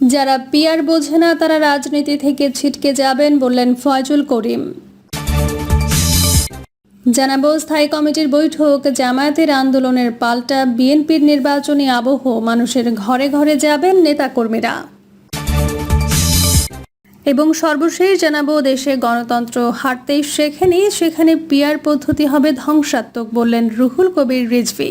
যারা পিয়ার বোঝে না, তারা রাজনীতি থেকে ছিটকে যাবেন বললেন ফয়জুল করিম। জানাব, স্থায়ী কমিটির বৈঠক, জামায়াতের আন্দোলনের পাল্টা বিএনপির নির্বাচনী আবহ, মানুষের ঘরে ঘরে যাবেন নেতাকর্মীরা। এবং সর্বশেষ জানাব, দেশে গণতন্ত্র হারতেই শেখেনি, সেখানে পিয়ার পদ্ধতি হবে ধ্বংসাত্মক বললেন রুহুল কবির রিজভি।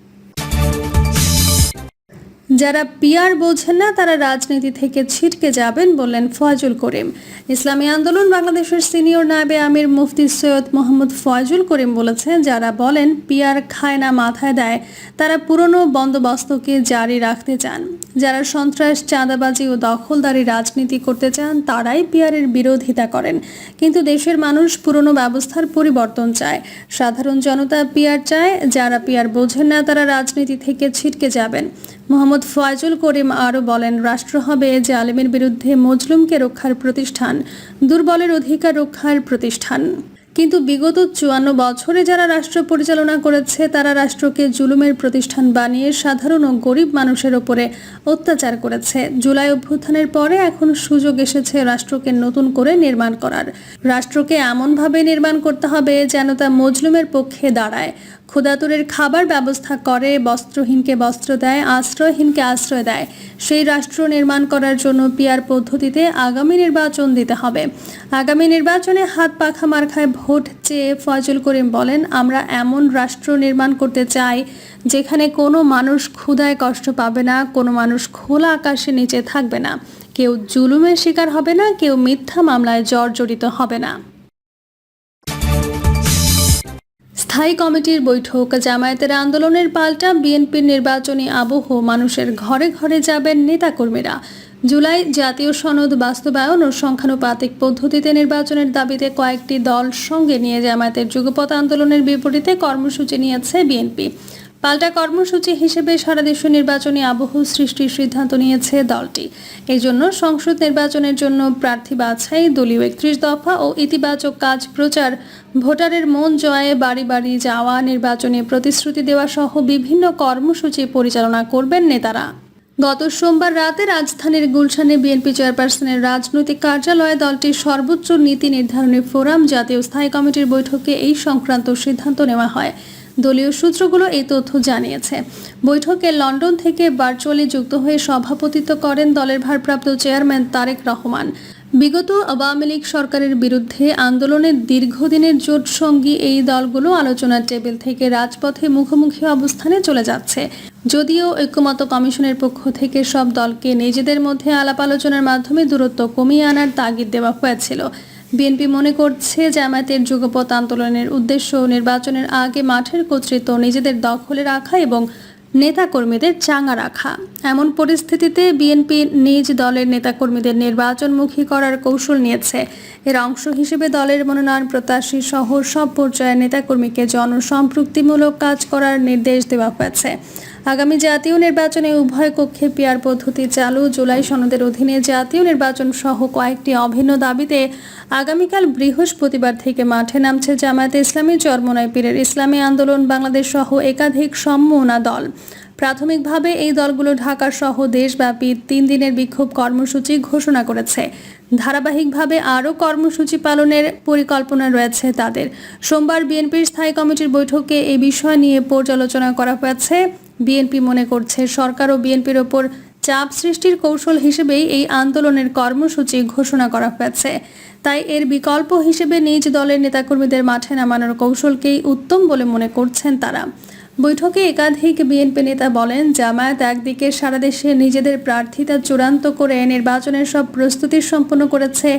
যারা পিয়ার বোঝেন না, তারা রাজনীতি থেকে ছিটকে যাবেন বললেন ফয়জুল করিম। ইসলামী আন্দোলন বাংলাদেশের সিনিয়র নায়েবে আমির মুফতি সৈয়দ মোহাম্মদ ফয়জুল করিম বলেছেন, যারা বলেন পিয়ার খায় না, মাথায় দেয়, তারা পুরনো বন্দোবস্তকে জারি রাখতে চান। যারা সন্ত্রাস, চাঁদাবাজি ও দখলদারি রাজনীতি করতে চান, তারাই পিয়ারের বিরোধিতা করেন। কিন্তু দেশের মানুষ পুরনো ব্যবস্থার পরিবর্তন চায়। সাধারণ জনতা পিয়ার চায়, যারা পিয়ার বোঝেন না, তারা রাজনীতি থেকে ছিটকে যাবেন। মোহাম্মদ ফয়জুল করিম আরও বলেন, রাষ্ট্র হবে জালেমের বিরুদ্ধে মজলুমকে রক্ষার প্রতিষ্ঠান, দুর্বলের অধিকার রক্ষার প্রতিষ্ঠান। কিন্তু বিগত চুয়ান্ন বছরে যারা রাষ্ট্র পরিচালনা করেছে, তারা রাষ্ট্রকে জুলুমের প্রতিষ্ঠান বানিয়ে সাধারণ ও গরিব মানুষের ওপরে অত্যাচার করেছে। জুলাই অভ্যুত্থানের পরে এখন সুযোগ এসেছে রাষ্ট্রকে নতুন করে নির্মাণ করার। রাষ্ট্রকে এমনভাবে নির্মাণ করতে হবে যেন তা মজলুমের পক্ষে দাঁড়ায়। ক্ষুদাতুরের খাবার ব্যবস্থা করে, বস্ত্রহীনকে বস্ত্র দেয়, আশ্রয়হীনকে আশ্রয় দেয়। সেই রাষ্ট্র নির্মাণ করার জন্য পিয়ার পদ্ধতিতে আগামী নির্বাচন দিতে হবে। আগামী নির্বাচনে হাত পাখা মার্খায় ভোট চেয়ে ফজল করিম বলেন, আমরা এমন রাষ্ট্র নির্মাণ করতে চাই যেখানে কোনো মানুষ ক্ষুধায় কষ্ট পাবে না, কোনো মানুষ খোলা আকাশের নিচে থাকবে না। কেউ জুলুমের শিকার হবে না, কেউ মিথ্যা মামলায় জর্জরিত হবে না। স্থায়ী কমিটির বৈঠক, জামায়াতের আন্দোলনের পাল্টা বিএনপির নির্বাচনী আবহ, মানুষের ঘরে ঘরে যাবেন নেতাকর্মীরা। জুলাই জাতীয় সনদ বাস্তবায়ন ও সংখ্যানুপাতিক পদ্ধতিতে নির্বাচনের দাবিতে কয়েকটি দল সঙ্গে নিয়ে জামায়াতের যুগপথ আন্দোলনের বিপরীতে কর্মসূচি নিয়েছে বিএনপি। পাল্টা কর্মসূচি হিসেবে সারা দেশ নির্বাচনী আবহ সৃষ্টির সিদ্ধান্ত নিয়েছে দলটি। এই জন্য সংসদ নির্বাচনের জন্য প্রার্থী বাছাই, দলীয় একত্রিশ দফা ও ইতিবাচক কাজ প্রচার, ভোটারের মন জয়ে, বাড়ি বাড়ি যাওয়া, নির্বাচনে প্রতিশ্রুতি দেওয়া সহ বিভিন্ন কর্মসূচি পরিচালনা করবেন নেতারা। গত সোমবার রাতে রাজধানীর গুলশানে বিএনপি চেয়ারপারসনের রাজনৈতিক কার্যালয়ে দলটির সর্বোচ্চ নীতি নির্ধারণী ফোরাম জাতীয় স্থায়ী কমিটির বৈঠকে এই সংক্রান্ত সিদ্ধান্ত নেওয়া হয়। দলীয় সূত্রগুলো এই তথ্য জানিয়েছে। বৈঠকে লন্ডন থেকে ভার্চুয়ালি যুক্ত হয়ে সভাপতিত্ব করেন দলের ভারপ্রাপ্ত চেয়ারম্যান তারেক রহমান। বিগত আওয়ামী লীগ সরকারের বিরুদ্ধে আন্দোলনের দীর্ঘদিনের জোট সঙ্গী এই দলগুলো আলোচনার টেবিল থেকে রাজপথে মুখোমুখি অবস্থানে চলে যাচ্ছে। যদিও ঐক্যমত কমিশনের পক্ষ থেকে সব দলকে নিজেদের মধ্যে আলাপ আলোচনার মাধ্যমে দূরত্ব কমিয়ে আনার তাগিদ দেওয়া হয়েছিল। বিএনপি মনে করছে জামায়াতের যুগপৎ আন্দোলনের উদ্দেশ্য নির্বাচনের আগে মাঠের কর্তৃত্ব নিজেদের দখলে রাখা এবং নেতাকর্মীদের চাঙ্গা রাখা। এমন পরিস্থিতিতে বিএনপি নিজ দলের নেতাকর্মীদের নির্বাচনমুখী করার কৌশল নিয়েছে। এর অংশ হিসেবে দলের মনোনয়ন প্রত্যাশী সহ সব পর্যায়ের নেতাকর্মীকে জনসম্পৃক্তিমূলক কাজ করার নির্দেশ দেওয়া হয়েছে। আগামী জাতীয় নির্বাচনে উভয় কক্ষে পিয়ার পদ্ধতি চালু। জুলাই সনদের অধীনে জাতীয় নির্বাচন সহ কয়েকটি অভিন্ন দাবিতে আগামীকাল বৃহস্পতিবার থেকে মাঠে নামছে জামায়াতে ইসলামী চরমনাই পীরের ইসলামী আন্দোলন, বাংলাদেশ সহ একাধিক সম্মনা দল। প্রাথমিকভাবে এই দলগুলো ঢাকা সহ দেশব্যাপী তিন দিনের বিক্ষোভ কর্মসূচি ঘোষণা করেছে। ধারাবাহিকভাবে আরও কর্মসূচি পালনের পরিকল্পনা রয়েছে তাদের। সোমবার বিএনপির স্থায়ী কমিটির বৈঠকে এই বিষয় নিয়ে পর্যালোচনা করা হয়েছে। বিএনপি মনে করছে সরকার ও বিএনপির ওপর চাপ সৃষ্টির কৌশল হিসেবেই এই আন্দোলনের কর্মসূচি ঘোষণা করা হয়েছে। তাই এর বিকল্প হিসেবে নিজ দলের নেতাকর্মীদের মাঠে নামানোর কৌশলকেই উত্তম বলে মনে করছেন তারা। বৈঠকে একাধিক বিএনপি নেতা বলেন, জামায়াত একদিকে সারা দেশে নিজেদের প্রার্থিতা চূড়ান্ত করে নির্বাচনের সব প্রস্তুতি সম্পন্ন করেছে,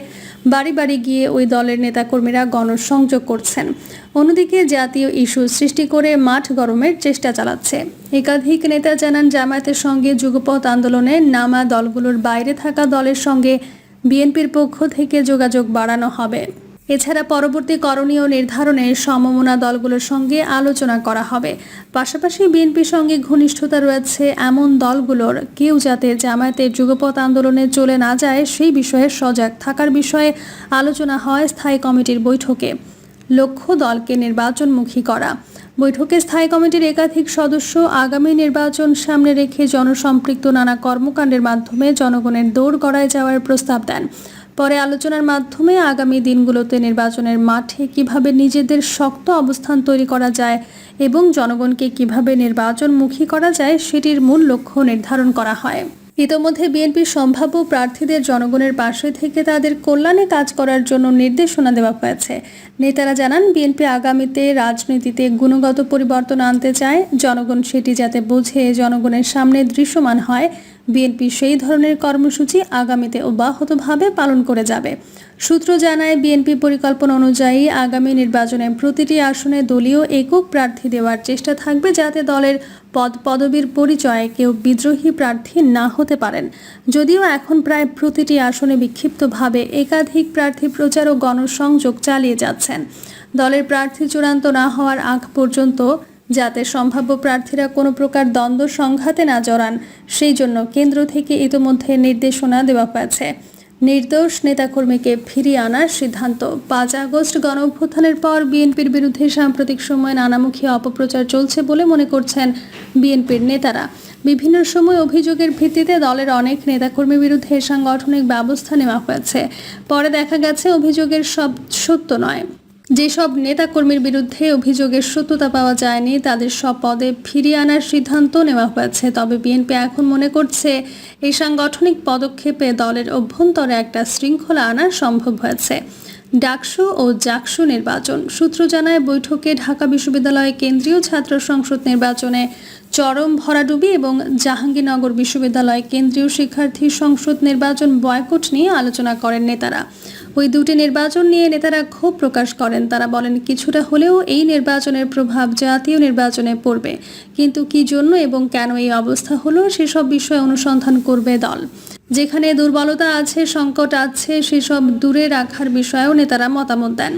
বাড়ি বাড়ি গিয়ে ওই দলের নেতাকর্মীরা গণসংযোগ করছেন। অন্যদিকে জাতীয় ইস্যু সৃষ্টি করে মাঠ গরমের চেষ্টা চালাচ্ছে। একাধিক নেতা জানান, জামায়াতের সঙ্গে যুগপথ আন্দোলনে নামা দলগুলোর বাইরে থাকা দলের সঙ্গে বিএনপির পক্ষ থেকে যোগাযোগ বাড়ানো হবে। এছাড়া পরবর্তী করণীয় নির্ধারণে সমমনা দলগুলোর সঙ্গে আলোচনা করা হবে। পাশাপাশি বিএনপির সঙ্গে ঘনিষ্ঠতা রয়েছে এমন দলগুলোর। কেউ যাতে জামায়াতের যুগপৎ আন্দোলনে চলে না যায়, সেই বিষয়ে সজাগ থাকার বিষয়ে আলোচনা হয় স্থায়ী কমিটির বৈঠকে। লক্ষ্য দলকে নির্বাচনমুখী করা। বৈঠকে স্থায়ী কমিটির একাধিক সদস্য আগামী নির্বাচন সামনে রেখে জনসম্পৃক্ত নানা কর্মকাণ্ডের মাধ্যমে জনগণের দৌড় গড়ায় যাওয়ার প্রস্তাব দেন। পরে আলোচনার মাধ্যমে আগামী দিনগুলোতে নির্বাচনের মাঠে কীভাবে নিজেদের শক্ত অবস্থান তৈরি করা যায় এবং জনগণকে কীভাবে নির্বাচনমুখী করা যায় সেটির মূল লক্ষ্য নির্ধারণ করা হয়। ইতোমধ্যে বিএনপির সম্ভাব্য প্রার্থীদের জনগণের পাশে থেকে তাদের কল্যাণে কাজ করার জন্য নির্দেশনা দেওয়া হয়েছে। নেতারা জানান, বিএনপি আগামীতে রাজনীতিতে গুণগত পরিবর্তন আনতে চায়। জনগণ সেটি যাতে বুঝে জনগণের সামনে দৃশ্যমান হয়। বিএনপি সেই ধরনের কর্মসূচি আগামীতে অব্যাহতভাবে পালন করে যাবে। সূত্র জানায়, বিএনপি পরিকল্পনা অনুযায়ী আগামী নির্বাচনে প্রতিটি আসনে দলীয় একক প্রার্থী দেওয়ার চেষ্টা থাকবে যাতে দলের পদ পদবীর পরিচয়ে কেউ বিদ্রোহী প্রার্থী না হতে পারেন। যদিও এখন প্রায় প্রতিটি আসনে বিক্ষিপ্তভাবে একাধিক প্রার্থী প্রচার ও গণসংযোগ চালিয়ে যাচ্ছেন। দলের প্রার্থী চূড়ান্ত না হওয়ার আগ পর্যন্ত যাতে সম্ভাব্য প্রার্থীরা কোনো প্রকার দ্বন্দ্ব সংঘাতে না জড়ান, সেই জন্য কেন্দ্র থেকে ইতোমধ্যে নির্দেশনা দেওয়া হয়েছে। নির্দোষ নেতাকর্মীকে ফিরিয়ে আনার সিদ্ধান্ত। পাঁচ আগস্ট গণ অভ্যুত্থানের পর বিএনপির বিরুদ্ধে সাম্প্রতিক সময়ে নানামুখী অপপ্রচার চলছে বলে মনে করছেন বিএনপির নেতারা। বিভিন্ন সময় অভিযোগের ভিত্তিতে দলের অনেক নেতাকর্মীর বিরুদ্ধে সাংগঠনিক ব্যবস্থা নেওয়া হয়েছে। পরে দেখা গেছে, অভিযোগের সব সত্য নয়। যেসব নেতাকর্মীর বিরুদ্ধে অভিযোগের সত্যতা পাওয়া যায়নি, তাদের সব পদে ফিরিয়ে আনার সিদ্ধান্ত নেওয়া হয়েছে। তবে বিএনপি এখন মনে করছে, এই সাংগঠনিক পদক্ষেপে দলের অভ্যন্তরে একটা শৃঙ্খলা আনা সম্ভব হয়েছে। ডাকসু ও জাকসু নির্বাচন সূত্র জানায়, বৈঠকে ঢাকা বিশ্ববিদ্যালয়ে কেন্দ্রীয় ছাত্র সংসদ নির্বাচনে চরম ভরাডুবি এবং জাহাঙ্গীরনগর বিশ্ববিদ্যালয় কেন্দ্রীয় শিক্ষার্থী সংসদ নির্বাচন বয়কট নিয়ে আলোচনা করেন নেতারা। ওই দুটি নির্বাচন নিয়ে নেতারা ক্ষোভ প্রকাশ করেন। তারা বলেন, কিছুটা হলেও এই নির্বাচনের প্রভাব জাতীয় নির্বাচনে পড়বে। কিন্তু কি জন্য এবং কেন এই অবস্থা হলো সেসব বিষয়ে অনুসন্ধান করবে দল। যেখানে দুর্বলতা আছে, সংকট আছে, সেসব দূরে রাখার বিষয়েও নেতারা মতামত দেন।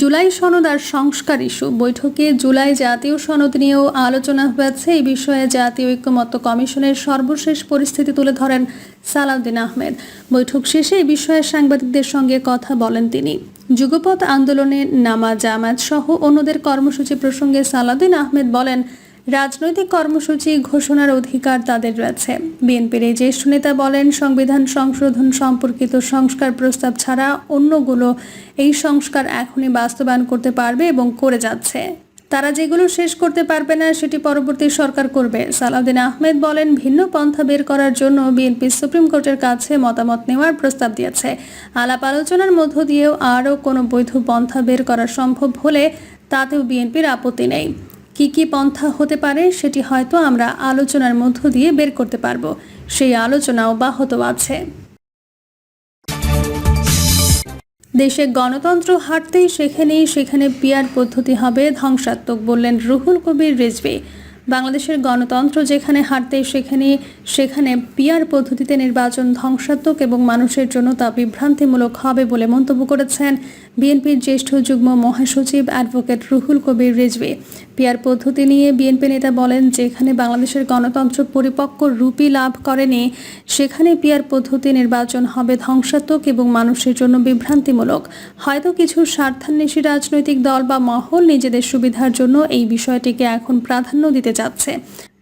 জুলাই সনদ আর সংস্কার ইস্যু। বৈঠকে জুলাই জাতীয় সনদ নিয়েও আলোচনা হয়েছে। এই বিষয়ে জাতীয় ঐক্যমত্য কমিশনের সর্বশেষ পরিস্থিতি তুলে ধরেন সালাউদ্দিন আহমেদ। বৈঠক শেষে এই বিষয়ে সাংবাদিকদের সঙ্গে কথা বলেন তিনি। যুগপথ আন্দোলনে নামা জামাত সহ অন্যদের কর্মসূচি প্রসঙ্গে সালাউদ্দিন আহমেদ বলেন রাজনৈতিক কর্মসূচি ঘোষণার অধিকার তাদের রয়েছে। বিএনপির এই জ্যেষ্ঠ নেতা বলেন, সংবিধান সংশোধন সম্পর্কিত সংস্কার প্রস্তাব ছাড়া অন্যগুলো এই সংস্কার এখনই বাস্তবায়ন করতে পারবে এবং করে যাচ্ছে। তারা যেগুলো শেষ করতে পারবে না, সেটি পরবর্তী সরকার করবে। সালাউদ্দিন আহমেদ বলেন, ভিন্ন পন্থা বের করার জন্য বিএনপি সুপ্রিম কোর্টের কাছে মতামত নেওয়ার প্রস্তাব দিয়েছে। আলাপ আলোচনার মধ্য দিয়েও আরও কোনো বৈধ পন্থা বের করা সম্ভব হলে তাতেও বিএনপির আপত্তি নেই। কি কি পন্থা হতে পারে সেটি হয়তো আমরা আলোচনার মধ্য দিয়ে বের করতে পারব। সেই আলোচনা অব্যাহত আছে। দেশে গণতন্ত্র হাঁটতেই সেখানেই সেখানে পিয়ার পদ্ধতি হবে ধ্বংসাত্মক বললেন রুহুল কবির রিজভি। বাংলাদেশের গণতন্ত্র যেখানে হাঁটতেই সেখানে সেখানে পিয়ার পদ্ধতিতে নির্বাচন ধ্বংসাত্মক এবং মানুষের জন্য তা বিভ্রান্তিমূলক হবে বলে মন্তব্য করেছেন বিএনপির জ্যেষ্ঠ যুগ্ম মহাসচিব অ্যাডভোকেট রুহুল কবির রেজবে পিয়ার পদ্ধতি নিয়ে বিএনপি নেতা বলেন, যেখানে বাংলাদেশের গণতন্ত্র পরিপক্ক রূপী লাভ করেনি, সেখানে পিয়ার পদ্ধতি নির্বাচন হবে ধ্বংসাত্মক এবং মানুষের জন্য বিভ্রান্তিমূলক। হয়তো কিছু স্বার্থান্বেষী রাজনৈতিক দল বা মহল নিজেদের সুবিধার জন্য এই বিষয়টিকে এখন প্রাধান্য দিতে যাচ্ছে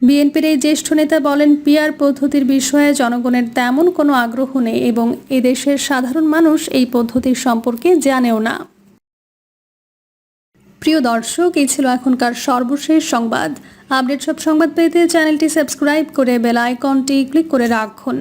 বিএনপির এই জ্যেষ্ঠ নেতা বলেন পিয়ার পদ্ধতির বিষয়ে জনগণের তেমন কোনো আগ্রহ নেই এবং এদেশের সাধারণ মানুষ এই পদ্ধতির সম্পর্কে জানেও না। প্রিয় দর্শক, এই ছিল এখনকার সর্বশেষ সংবাদ। আপডেট সব সংবাদ পেতে চ্যানেলটি সাবস্ক্রাইব করে বেল আইকনটি ক্লিক করে রাখুন।